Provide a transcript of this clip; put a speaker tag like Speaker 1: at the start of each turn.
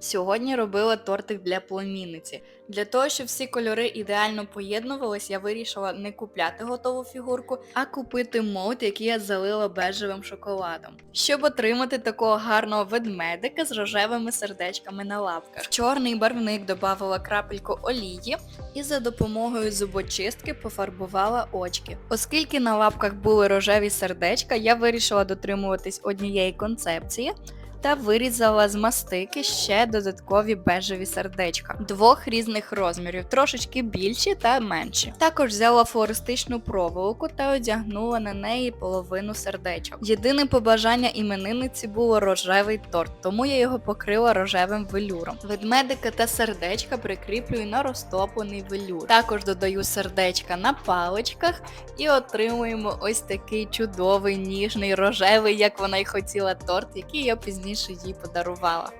Speaker 1: Сьогодні робила тортик для племінниці. Для того, щоб всі кольори ідеально поєднувались, я вирішила не купляти готову фігурку, а купити молд, який я залила бежевим шоколадом, щоб отримати такого гарного ведмедика з рожевими сердечками на лапках. В чорний барвник додавала крапельку олії і за допомогою зубочистки пофарбувала очки. Оскільки на лапках були рожеві сердечка, я вирішила дотримуватись однієї концепції та вирізала з мастики ще додаткові бежеві сердечка двох різних розмірів, трошечки більші та менші. Також взяла флористичну проволоку та одягнула на неї половину сердечок. Єдине побажання іменинниці було рожевий торт, тому я його покрила рожевим велюром. Ведмедика та сердечка прикріплюю на розтоплений велюр. Також додаю сердечка на паличках і отримуємо ось такий чудовий, ніжний, рожевий, як вона й хотіла торт, який я пізніше їй подарувала.